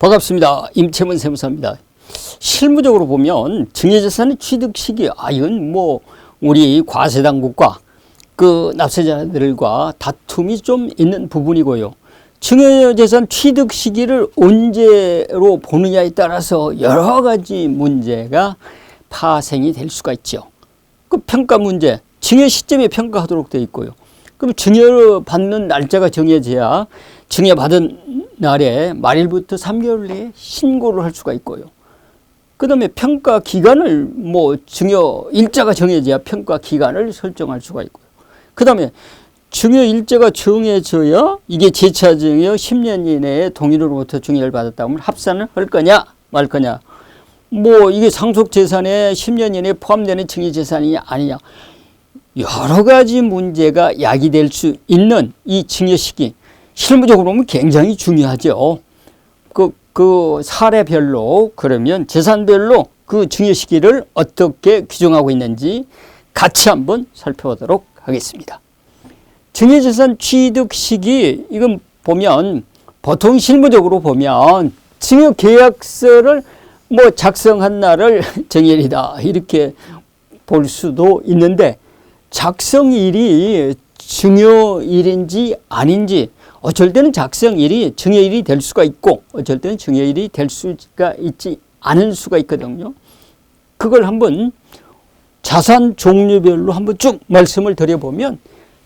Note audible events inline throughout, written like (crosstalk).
반갑습니다. 임채문 세무사입니다. 실무적으로 보면 증여재산의 취득 시기, 아, 이건 뭐, 우리 과세당국과 그 납세자들과 다툼이 좀 있는 부분이고요. 증여재산 취득 시기를 언제로 보느냐에 따라서 여러 가지 문제가 파생이 될 수가 있죠. 그 평가 문제, 증여 시점에 평가하도록 되어 있고요. 그럼 증여 받는 날짜가 정해져야 증여 받은 날에 말일부터 3개월 내에 신고를 할 수가 있고요. 그 다음에 평가 기간을 뭐 증여 일자가 정해져야 평가 기간을 설정할 수가 있고요. 그 다음에 증여 일자가 정해져야 이게 재차 증여 10년 이내에 동일로부터 증여를 받았다 면 합산을 할 거냐 말 거냐 뭐 이게 상속 재산에 10년 이내에 포함되는 증여 재산이냐 아니냐 여러 가지 문제가 야기될 수 있는 이 증여 시기 실무적으로 보면 굉장히 중요하죠. 그, 그 사례별로 그러면 재산별로 그 증여 시기를 어떻게 규정하고 있는지 같이 한번 살펴보도록 하겠습니다. 증여재산 취득 시기 이건 보면 보통 실무적으로 보면 증여 계약서를 뭐 작성한 날을 (laughs) 정일이다 이렇게 볼 수도 있는데 작성일이 증여일인지 아닌지 어쩔 때는 작성일이 증여일이 될 수가 있고 어쩔 때는 증여일이 될 수가 있지 않을 수가 있거든요. 그걸 한번 자산 종류별로 한번 쭉 말씀을 드려보면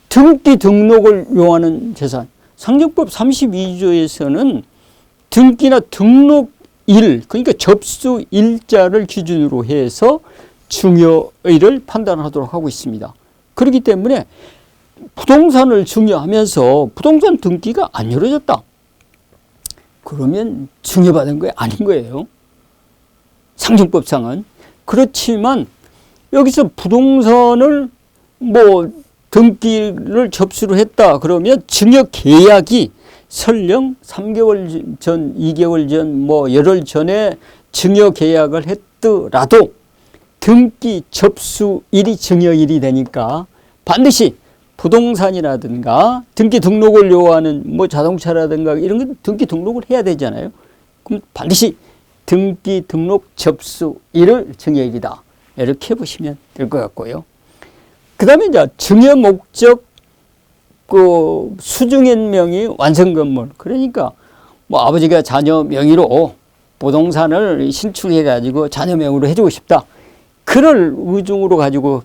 등기 등록을 요하는 재산 상정법 32조에서는 등기나 등록일 그러니까 접수 일자를 기준으로 해서 증여일을 판단하도록 하고 있습니다. 그렇기 때문에 부동산을 증여하면서 부동산 등기가 안 이루어졌다. 그러면 증여받은 거 아닌 거예요. 상정법상은. 그렇지만 여기서 부동산을 뭐 등기를 접수를 했다 그러면 증여 계약이 설령 3개월 전, 2개월 전, 뭐 열흘 전에 증여 계약을 했더라도 등기 접수일이 증여일이 되니까 반드시 부동산이라든가 등기 등록을 요하는 뭐 자동차라든가 이런 건 등기 등록을 해야 되잖아요. 그럼 반드시 등기 등록 접수 일을 증여일이다. 이렇게 보시면 될 것 같고요. 그 다음에 이제 증여 목적 그 수중인 명의 완성 건물. 그러니까 뭐 아버지가 자녀 명의로 부동산을 신축해 가지고 자녀 명의로 해주고 싶다. 그를 의중으로 가지고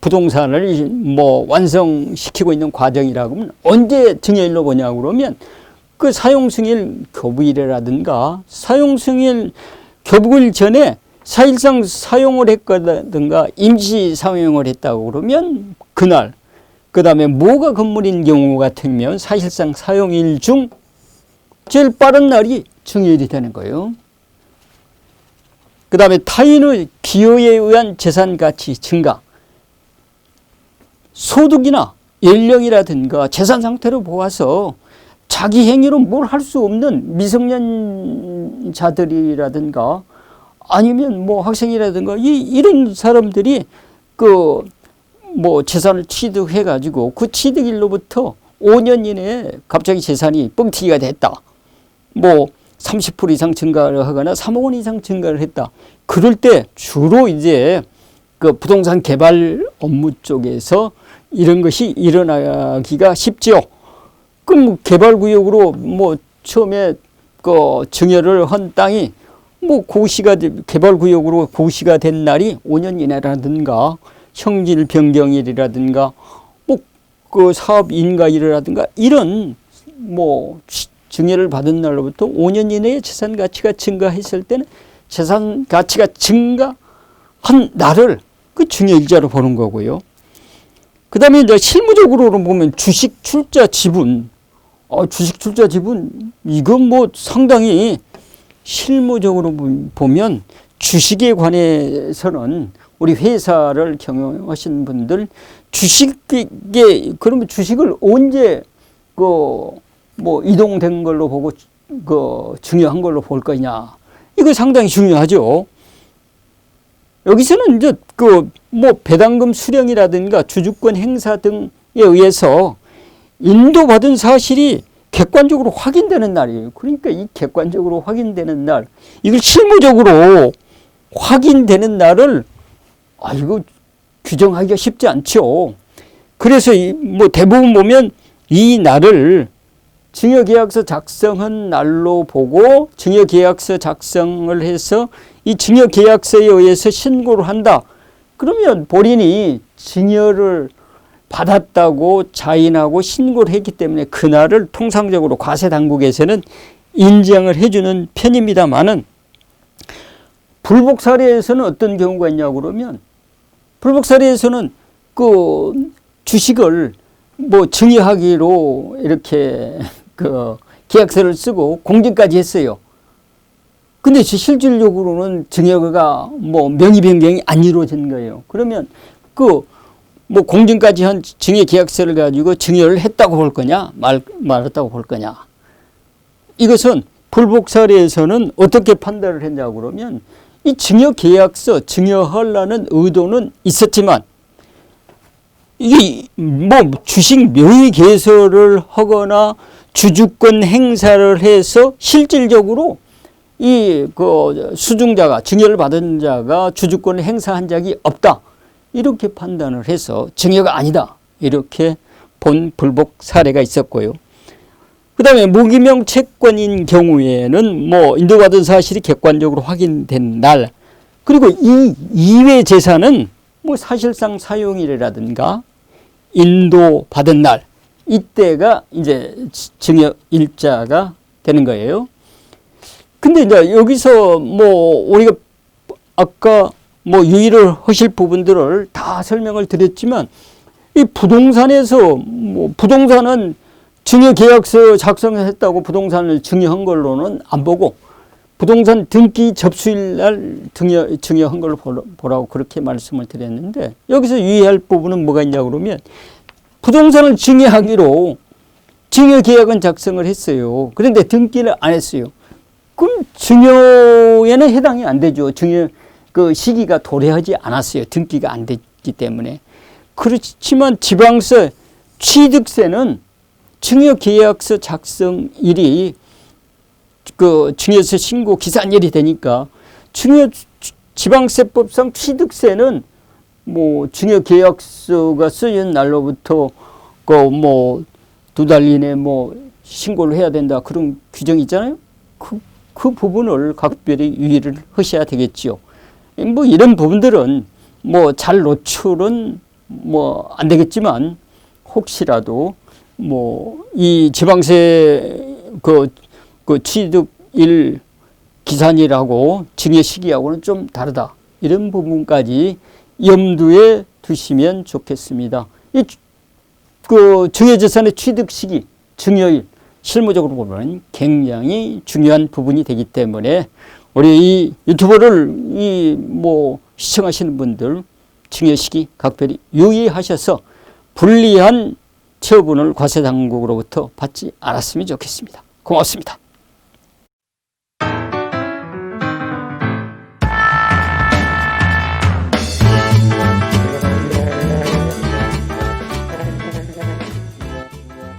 부동산을 뭐 완성시키고 있는 과정이라고 하면 언제 증여일로 보냐 그러면 그 사용승일 교부일이라든가 사용승일 교부일 전에 사실상 사용을 했다든가 임시 사용을 했다고 그러면 그날 그 다음에 뭐가 건물인 경우 같으면 사실상 사용일 중 제일 빠른 날이 증여일이 되는 거예요. 그 다음에 타인의 기여에 의한 재산 가치 증가 소득이나 연령이라든가 재산 상태를 보아서 자기 행위로 뭘 할 수 없는 미성년자들이라든가 아니면 뭐 학생이라든가 이, 이런 사람들이 그 뭐 재산을 취득해 가지고 그 취득일로부터 5년 이내에 갑자기 재산이 뻥튀기가 됐다. 뭐 30% 이상 증가를 하거나 3억 원 이상 증가를 했다. 그럴 때 주로 이제 그 부동산 개발 업무 쪽에서 이런 것이 일어나기가 쉽죠. 그럼 뭐 개발구역으로 뭐 처음에 그 증여를 한 땅이 뭐 고시가 개발구역으로 고시가 된 날이 5년 이내라든가 형질 변경일이라든가 뭐 그 사업 인가일이라든가 이런 뭐 증여를 받은 날로부터 5년 이내에 재산 가치가 증가했을 때는 재산 가치가 증가한 날을 그 증여일자로 보는 거고요. 그 다음에 이제 실무적으로 보면 주식 출자 지분, 어, 주식 출자 지분, 이건 뭐 상당히 실무적으로 보면 주식에 관해서는 우리 회사를 경영하신 분들 주식에, 그러면 주식을 언제 그 뭐 이동된 걸로 보고 그 중요한 걸로 볼 거냐. 이거 상당히 중요하죠. 여기서는 이제 그 뭐 배당금 수령이라든가 주주권 행사 등에 의해서 인도받은 사실이 객관적으로 확인되는 날이에요. 그러니까 이 객관적으로 확인되는 날, 이걸 실무적으로 확인되는 날을 아 이거 규정하기가 쉽지 않죠. 그래서 이뭐 대부분 보면 이 날을 증여계약서 작성한 날로 보고 증여계약서 작성을 해서 이 증여계약서에 의해서 신고를 한다. 그러면 본인이 증여를 받았다고 자인하고 신고를 했기 때문에 그날을 통상적으로 과세 당국에서는 인정을 해주는 편입니다만은 불복 사례에서는 어떤 경우가 있냐고 그러면 불복 사례에서는 그 주식을 뭐 증여하기로 이렇게 그 계약서를 쓰고 공증까지 했어요. 근데 실질적으로는 증여가 뭐 명의 변경이 안 이루어진 거예요. 그러면 그 뭐 공증까지 한 증여 계약서를 가지고 증여를 했다고 볼 거냐 말 말았다고 볼 거냐 이것은 불복 사례에서는 어떻게 판단을 했냐고 그러면 이 증여 계약서 증여하려는 의도는 있었지만 이게 뭐 주식 명의 개설을 하거나 주주권 행사를 해서 실질적으로 이 그 수중자가 증여를 받은 자가 주주권을 행사한 적이 없다. 이렇게 판단을 해서 증여가 아니다. 이렇게 본 불복 사례가 있었고요. 그 다음에 무기명 채권인 경우에는 뭐 인도받은 사실이 객관적으로 확인된 날 그리고 이 이외 재산은 뭐 사실상 사용일이라든가 인도 받은 날 이때가 이제 증여 일자가 되는 거예요. 근데 이제 여기서 뭐 우리가 아까 뭐 유의를 하실 부분들을 다 설명을 드렸지만 이 부동산에서 뭐 부동산은 증여 계약서 작성했다고 부동산을 증여한 걸로는 안 보고 부동산 등기 접수일 날 증여, 증여한 걸로 보라고 그렇게 말씀을 드렸는데 여기서 유의할 부분은 뭐가 있냐 그러면 부동산을 증여하기로 증여 계약은 작성을 했어요. 그런데 등기를 안 했어요. 그럼 증여에는 해당이 안 되죠. 증여 그 시기가 도래하지 않았어요. 등기가 안 됐기 때문에. 그렇지만 지방세 취득세는 증여 계약서 작성일이 그 증여세 신고 기산일이 되니까 증여 지방세법상 취득세는 뭐 증여 계약서가 쓰인 날로부터 그 뭐 두 달 이내 뭐 신고를 해야 된다 그런 규정이 있잖아요. 그, 그 부분을 각별히 유의를 하셔야 되겠지요. 뭐 이런 부분들은 뭐 잘 노출은 뭐 안 되겠지만 혹시라도 뭐 이 지방세 그, 그 취득일 기산이라고 증여 시기하고는 좀 다르다. 이런 부분까지 염두에 두시면 좋겠습니다. 이 그 증여재산의 취득 시기, 증여일 실무적으로 보면 굉장히 중요한 부분이 되기 때문에 우리 이 유튜브를 이 뭐 시청하시는 분들 증여 시기 각별히 유의하셔서 불리한 처분을 과세당국으로부터 받지 않았으면 좋겠습니다. 고맙습니다.